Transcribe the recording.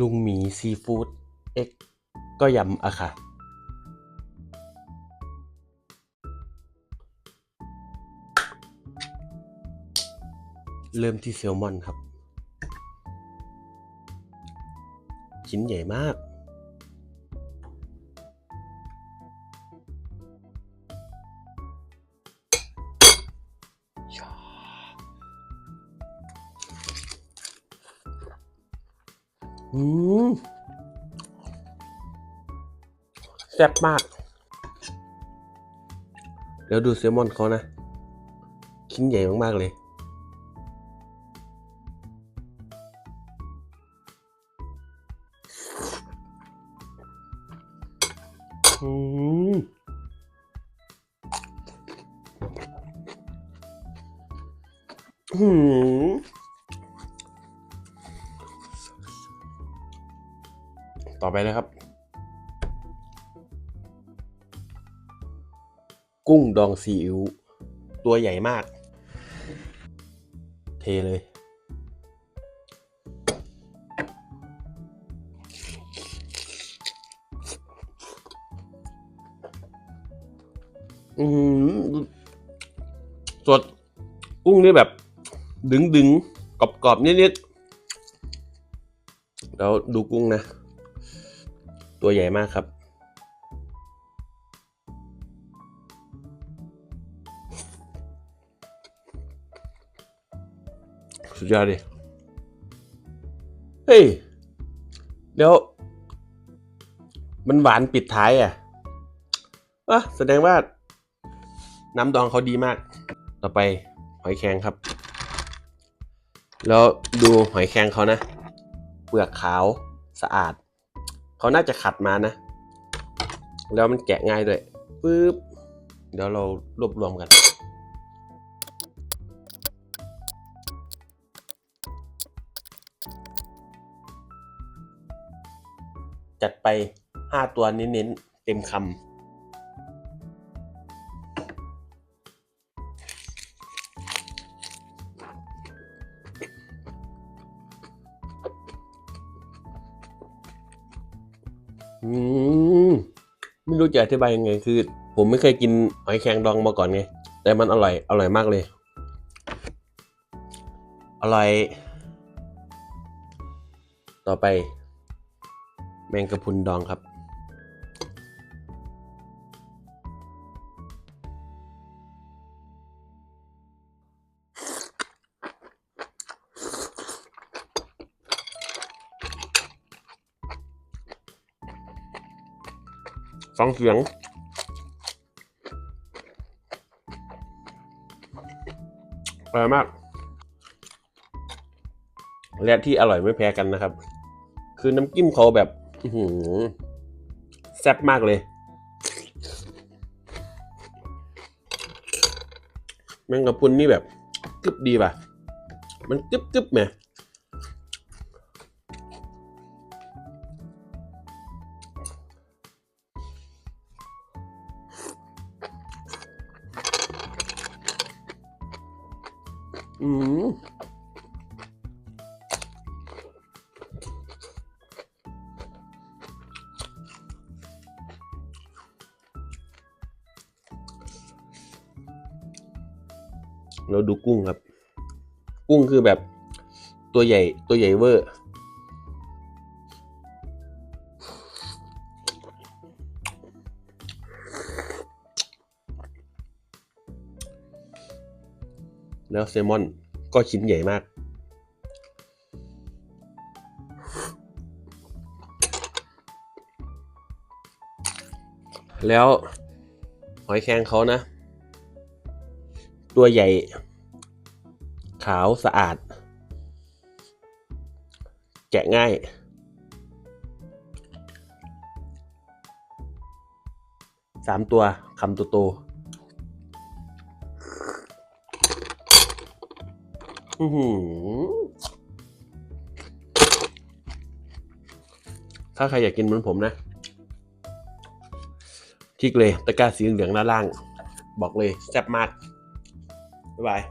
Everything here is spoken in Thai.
ลุงหมีซีฟู้ดเอ็กก็ยำอะค่ะ เริ่มที่เซลมอนครับ ชิ้นใหญ่มาก อืมแซ่บมาก เดี๋ยวดูแซลมอนเขานะ ชิ้นใหญ่มาก ๆ เลย อืมอืม ต่อไปเลยครับ กุ้งดองซีอิ๊วตัวใหญ่มาก เทเลย อืมสดกุ้งนี่แบบ ดึงดึงกรอบกรอบๆนิดๆแล้วดูกุ้งนะ ตัวใหญ่มากครับ สุดยอดดิเฮ้ยเดี๋ยว มันหวานปิดท้ายอะอะแสดงว่า น้ำดองเขาดีมาก ต่อไปหอยแครงครับ แล้วดูหอยแครงเขานะ เปลือกขาวสะอาด เขาน่าจะขัดมานะ แล้วมันแกะง่ายด้วยปึ๊บเดี๋ยวเรารวบรวมกันจัดไปห้าตัวเน้นๆเต็มคำ อืมไม่รู้จะอธิบายยังไงคือ ผมไม่เคยกินหอยแครงดองมาก่อนไง แต่มันอร่อยอร่อยมากเลย อร่อย ต่อไป แมงกะพุนดองครับ ฟังเสียง อร่อยมาก และที่อร่อยไม่แพ้กันนะครับ คือน้ำจิ้มเขาแบบแซ่บมากเลย แมงกะพุนนี่แบบกึบดีป่ะ มันกึบกึบไหม อืมเราดูกุ้งครับ กุ้งคือแบบตัวใหญ่ตัวใหญ่เวอร์ แล้วแซลมอนก็ชิ้นใหญ่มาก แล้วหอยแครงเขานะ ตัวใหญ่ ขาวสะอาด แกะง่ายสามตัวคำโตโต อือถ้าใครอยากกินเหมือนผมนะคลิกเลยตะกร้าสีเหลืองด้านล่าง บอกเลยแซ่บมาก บ๊ายบาย